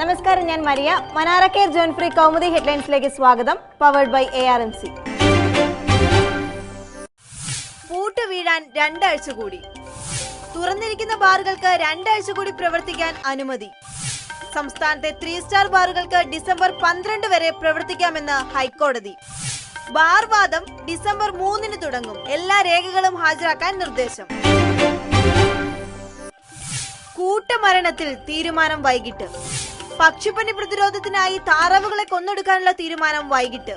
നമസ്കാരം ഞാൻ മരിയ. മനാറക്കേർ കെയർ ജോൺ ഫ്രീ കൗമുദി ഹെഡ്ലൈൻസിലേക്ക് സ്വാഗതം. Powered by A R M C പൂട്ട് വീഴാൻ രണ്ടാഴ്ച കൂടി. തുറന്നിരിക്കുന്ന ബാറുകൾക്ക് രണ്ടാഴ്ച കൂടി പ്രവർത്തിക്കാൻ അനുമതി. സംസ്ഥാനത്തെ ത്രീ സ്റ്റാർ ബാറുകൾക്ക് ഡിസംബർ പന്ത്രണ്ട് വരെ പ്രവർത്തിക്കാമെന്ന് ഹൈക്കോടതി. ബാർ വാദം ഡിസംബർ മൂന്നിന് തുടങ്ങും. എല്ലാ രേഖകളും ഹാജരാക്കാൻ നിർദ്ദേശം. കൂട്ടമരണത്തിൽ തീരുമാനം വൈകിട്ട്. പക്ഷിപ്പനി പ്രതിരോധത്തിനായി താറാവുകളെ കൊന്നൊടുക്കാനുള്ള തീരുമാനം വൈകിട്ട്.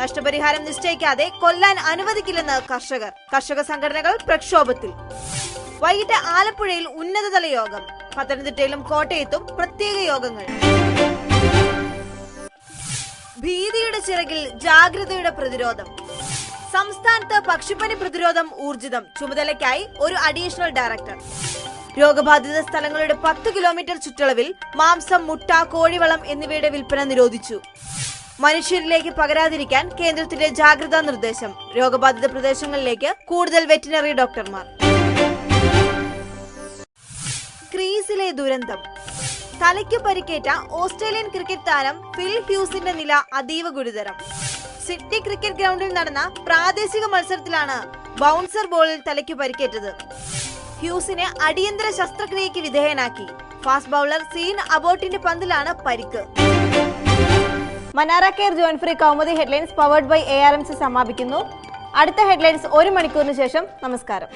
നഷ്ടപരിഹാരം നിശ്ചയിക്കാതെ കൊല്ലാൻ അനുവദിക്കില്ലെന്ന് കർഷകർ. കർഷക സംഘടനകൾ പ്രക്ഷോഭത്തിൽ. വൈകിട്ട് ആലപ്പുഴയിൽ ഉന്നതതല യോഗം. പത്തനംതിട്ടയിലും കോട്ടയത്തും പ്രത്യേക യോഗങ്ങൾ. ഭീതിയുടെ ചിറകിൽ ജാഗ്രതയുടെ പ്രതിരോധം. സംസ്ഥാനത്ത് പക്ഷിപ്പനി പ്രതിരോധം ഊർജിതം. ചുമതലയ്ക്കായി ഒരു അഡീഷണൽ ഡയറക്ടർ. രോഗബാധിത സ്ഥലങ്ങളുടെ പത്ത് കിലോമീറ്റർ ചുറ്റളവിൽ മാംസം മുട്ട കോഴിവളം എന്നിവയുടെ വിൽപ്പന നിരോധിച്ചു. മനുഷ്യരിലേക്ക് പകരാതിരിക്കാൻ കേന്ദ്രത്തിന്റെ ജാഗ്രതാ നിർദ്ദേശം. രോഗബാധിത പ്രദേശങ്ങളിലേക്ക് കൂടുതൽ വെറ്റിനറി ഡോക്ടർമാർ. ക്രീസിലെ ദുരന്തം. തലയ്ക്ക് പരിക്കേറ്റ ഓസ്ട്രേലിയൻ ക്രിക്കറ്റ് താരം ഫിൽ ഹ്യൂസിന്റെ നില അതീവ ഗുരുതരം. സിഡ്നി ക്രിക്കറ്റ് ഗ്രൗണ്ടിൽ നടന്ന പ്രാദേശിക മത്സരത്തിലാണ് ബൗൺസർ ബോളിൽ തലയ്ക്ക് പരിക്കേറ്റത്. ഹ്യൂസിനെ അടിയന്തര ശസ്ത്രക്രിയയ്ക്ക് വിധേയനാക്കി. ഫാസ്റ്റ് ബൗളർ സീൻ അബോട്ടിന്റെ പന്തിലാണ് പരിക്ക്. മനാറ കെയർ ജോൺ free Kaumudi headlines powered by A R M C സമാപിക്കുന്നു. അടുത്ത ഹെഡ്ലൈൻസ് ഒരു മണിക്കൂറിന് ശേഷം നമസ്കാരം.